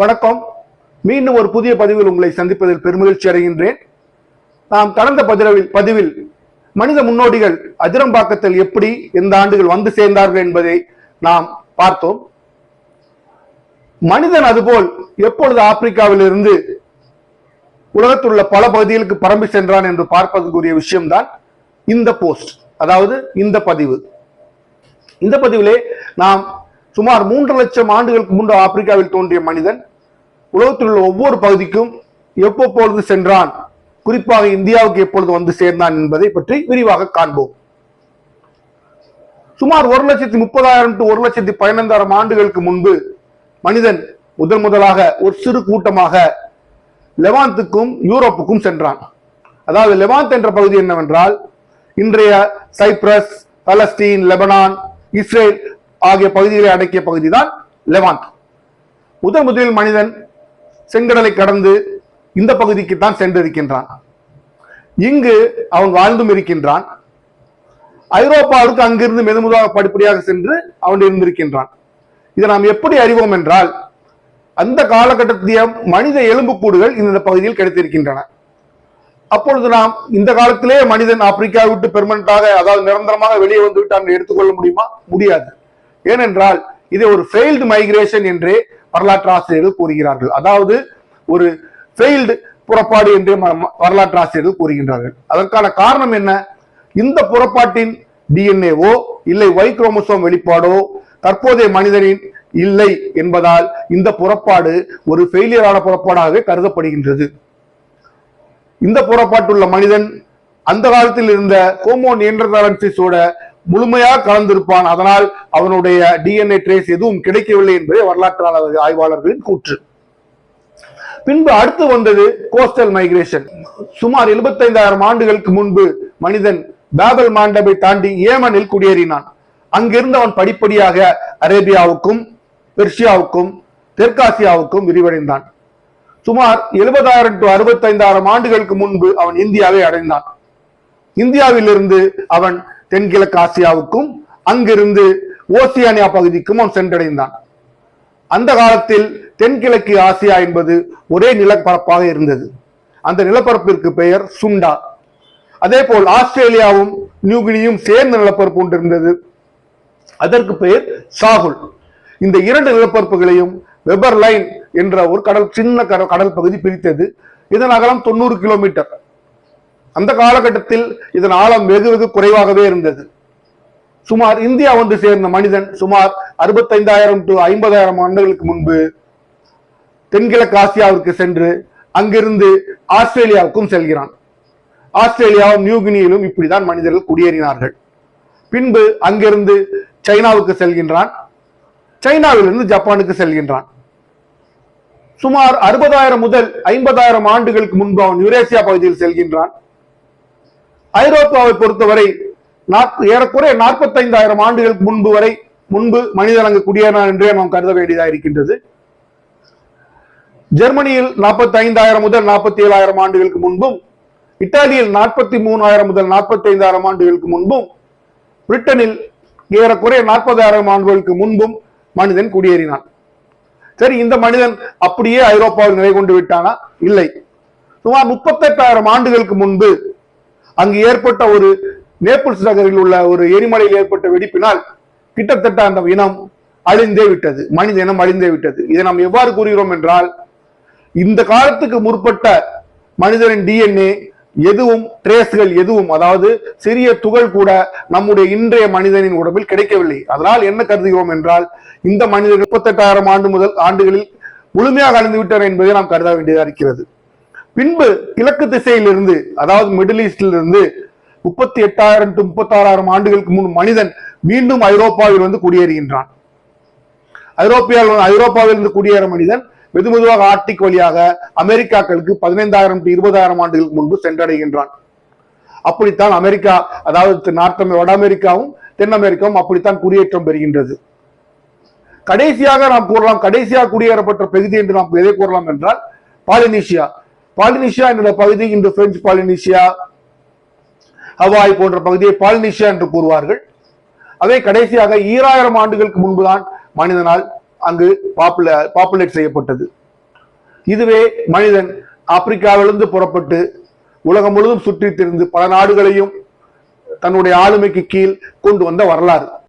வணக்கம். மீண்டும் ஒரு புதிய பதிவில் உங்களை சந்திப்பதில் பெருமகிழ்ச்சி அடைகின்றேன். நாம் கடந்த பதிவில் பதிவில் மனித முன்னோடிகள் அதிரம்பாக்கத்தில் எப்படி எந்த ஆண்டுகள் வந்து சேர்ந்தார்கள் என்பதை நாம் பார்த்தோம். மனிதன் அதுபோல் எப்பொழுது ஆப்பிரிக்காவில் இருந்து உலகத்தில் உள்ள பல பகுதிகளுக்கு பரம்பி சென்றான் என்று பார்ப்பதற்குரிய விஷயம்தான் இந்த போஸ்ட் அதாவது இந்த பதிவு. இந்த பதிவிலே நாம் சுமார் மூன்று லட்சம் ஆண்டுகளுக்கு முன்பு ஆப்பிரிக்காவில் தோன்றிய மனிதன் உலகத்தில் உள்ள ஒவ்வொரு பகுதிக்கும் எப்பொழுது சென்றான்? குறிப்பாக இந்தியாவுக்கு எப்பொழுது வந்து சேர்ந்தான் என்பதை பற்றி விரிவாக காண்போம். சுமார் ஒரு லட்சத்தி முப்பதாயிரம் டு ஒரு லட்சத்தி பதினைந்தாயிரம் ஆண்டுகளுக்கு முன்பு மனிதன் முதன் முதலாக ஒரு சிறு கூட்டமாக லெவாந்துக்கும் யூரோப்புக்கும் சென்றான். அதாவது லெவாந்த் என்ற பகுதி என்னவென்றால் இன்றைய சைப்ரஸ் பலஸ்தீன் லெபனான் இஸ்ரேல் ஆகிய பகுதிகளை அடக்கிய பகுதிதான் லெவாந்த். முதன் முதலில் மனிதன் செங்கடலை கடந்து இந்த பகுதிக்கு தான் சென்றிருக்கின்றான். இங்கு அவன் வாழ்ந்தும் இருக்கின்றான். ஐரோப்பாவுக்கு அங்கிருந்து மெதுமெதுவாக படிப்படியாக சென்று அவன் இருந்திருக்கின்றான். இதை நாம் எப்படி அறிவோம் என்றால் அந்த காலகட்டத்திய மனித எலும்புக்கூடுகள் இந்த பகுதியில் கிடைத்திருக்கின்றன. அப்பொழுது நாம் இந்த காலத்திலே மனிதன் ஆப்பிரிக்கா விட்டு பெர்மனண்டாக அதாவது நிரந்தரமாக வெளியே வந்து விட்டான் எடுத்துக்கொள்ள முடியுமா? முடியாது. ஏனென்றால் இதை ஒரு ஃபெயில்டு மைக்ரேஷன் என்றே வரலாற்று ஆசிரியர்கள் கூறுகிறார்கள். அதாவது ஒரு ஃபெயில்டு புறப்பாடு என்று வரலாற்று ஆசிரியர்கள் கூறுகின்றார்கள். அதற்கான காரணம் என்ன? இந்த புறப்பாட்டின் டிஎன்ஏவோ இல்லை ஒய் குரோமோசோம் வெளிப்பாடோ தற்போதைய மனிதனின் இல்லை என்பதால் இந்த புறப்பாடு ஒரு ஃபெயிலியரான புறப்பாடாகவே கருதப்படுகின்றது. இந்த புறப்பாட்டுள்ள மனிதன் அந்த காலத்தில் இருந்த ஹோமோ நியண்டர்தாலன்சிஸோட முழுமையாக கலந்திருப்பான். அதனால் அவனுடைய டிஎன்ஏ ட்ரேஸ் எதுவும் கிடைக்கவில்லை என்பதே வரலாற்றாளர் ஆய்வாளர்களின் கூற்று. பின்பு அடுத்து வந்தது கோஸ்டல் மைக்ரேஷன் சுமார் 75000 ஆண்டுகளுக்கு முன்பு மனிதன் பேபல் மாண்டபை தாண்டி ஏமனில் குடியேறினான். அங்கிருந்து அவன் படிப்படியாக அரேபியாவுக்கும் பெர்ஷியாவுக்கும் தெற்காசியாவுக்கும் விரிவடைந்தான். சுமார் 70000 டு 65000 ஆண்டுகளுக்கு முன்பு அவன் இந்தியாவை அடைந்தான். இந்தியாவிலிருந்து அவன் தென்கிழக்கு ஆசியாவுக்கும் அங்கிருந்து ஓசியானியா பகுதிக்கும் அவன் சென்றடைந்தான். அந்த காலத்தில் தென்கிழக்கு ஆசியா என்பது ஒரே நிலப்பரப்பாக இருந்தது. அந்த நிலப்பரப்பிற்கு பெயர் சுண்டா. அதே போல் ஆஸ்திரேலியாவும் நியூகினியும் சேர்ந்த நிலப்பரப்பு ஒன்று இருந்தது. அதற்கு பெயர் சாகுல். இந்த இரண்டு நிலப்பரப்புகளையும் வெபர் லைன் என்ற ஒரு கடல் சின்ன கடல் கடல் பகுதி பிரித்தது. இதன் அகலம் தொண்ணூறு கிலோமீட்டர். அந்த காலகட்டத்தில் இதன் ஆழம் வெகு வெகு குறைவாகவே இருந்தது. சுமார் இந்தியா வந்து சேர்ந்த மனிதன் சுமார் அறுபத்தைந்தாயிரம் டு ஐம்பதாயிரம் ஆண்டுகளுக்கு முன்பு தென்கிழக்கு ஆசியாவிற்கு சென்று அங்கிருந்து ஆஸ்திரேலியாவுக்கும் செல்கிறான். ஆஸ்திரேலியாவும் நியூகினியிலும் இப்படிதான் மனிதர்கள் குடியேறினார்கள். பின்பு அங்கிருந்து சைனாவுக்கு செல்கின்றான். சைனாவிலிருந்து ஜப்பானுக்கு செல்கின்றான். சுமார் அறுபதாயிரம் முதல் ஐம்பதாயிரம் ஆண்டுகளுக்கு முன்பு அவன் யுரேசியா பகுதியில் செல்கின்றான். ஐரோப்பாவை பொறுத்தவரை ஏறக்குறைய நாற்பத்தைந்தாயிரம் ஆண்டுகளுக்கு முன்பு வரை முன்பு மனிதனங்கு குடியேறான் என்றே நாம் கருத வேண்டியதாக இருக்கின்றது. ஜெர்மனியில் நாற்பத்தி ஐந்தாயிரம் முதல் நாற்பத்தி ஏழாயிரம் ஆண்டுகளுக்கு முன்பும் இத்தாலியில் நாற்பத்தி மூணாயிரம் முதல் நாற்பத்தி ஐந்தாயிரம் ஆண்டுகளுக்கு முன்பும் பிரிட்டனில் ஏறக்குறைய நாற்பதாயிரம் ஆண்டுகளுக்கு முன்பும் மனிதன் குடியேறினான். சரி இந்த மனிதன் அப்படியே ஐரோப்பாவில் நிலை கொண்டு விட்டானா? இல்லை. சுமார் முப்பத்தெட்டாயிரம் ஆண்டுகளுக்கு முன்பு அங்கு ஏற்பட்ட ஒரு நேபிள்ஸ் நகரில் உள்ள ஒரு எரிமலையில் ஏற்பட்ட வெடிப்பினால் கிட்டத்தட்ட அந்த இனம் அழிந்தே விட்டது. மனித இனம் அழிந்தே விட்டது. இதை நாம் எவ்வாறு கூறுகிறோம் என்றால் இந்த காலத்துக்கு முற்பட்ட மனிதனின் டிஎன்ஏ எதுவும் ட்ரேஸ்கள் எதுவும் அதாவது சிறிய துகள் கூட நம்முடைய இன்றைய மனிதனின் உடம்பில் கிடைக்கவில்லை. அதனால் என்ன கருதுகிறோம் என்றால் இந்த மனிதர் முப்பத்தெட்டாயிரம் ஆண்டு முதல் ஆண்டுகளில் முழுமையாக அழிந்து விட்டார் என்பதை நாம் கருத வேண்டியதாக இருக்கிறது. பின்பு கிழக்கு திசையிலிருந்து அதாவது மிடில் ஈஸ்டிலிருந்து முப்பத்தி எட்டாயிரம் டு முப்பத்தாறாயிரம் ஆண்டுகளுக்கு முன் மனிதன் மீண்டும் ஐரோப்பாவில் வந்து குடியேறுகின்றான். ஐரோப்பியாவில் ஐரோப்பாவில் இருந்து குடியேற மனிதன் மெது மெதுவாக ஆர்டிக் வழியாக அமெரிக்காக்களுக்கு பதினைந்தாயிரம் டு இருபதாயிரம் ஆண்டுகளுக்கு முன்பு சென்றடைகின்றான். அப்படித்தான் அமெரிக்கா அதாவது நார்த் வட அமெரிக்காவும் தென் அமெரிக்காவும் அப்படித்தான் குடியேற்றம் பெறுகின்றது. கடைசியாக நாம் கூறலாம் கடைசியாக குடியேறப்பட்ட பகுதி என்று நாம் எதை கூறலாம் என்றால் பாலினீஷியா பாலினீஷியா என்ற பகுதி இன்று பிரெஞ்சு பாலினிஷியா ஹவாய் போன்ற பகுதியை பாலினிஷியா என்று கூறுவார்கள். அதே கடைசியாக ஈராயிரம் ஆண்டுகளுக்கு முன்புதான் மனிதனால் அங்கு பாப்புல பாப்புலேட் செய்யப்பட்டது. இதுவே மனிதன் ஆப்பிரிக்காவிலிருந்து புறப்பட்டு உலகம் முழுவதும் சுற்றித் திரிந்து பல நாடுகளையும் தன்னுடைய ஆளுமைக்கு கீழ் கொண்டு வந்த வரலாறு.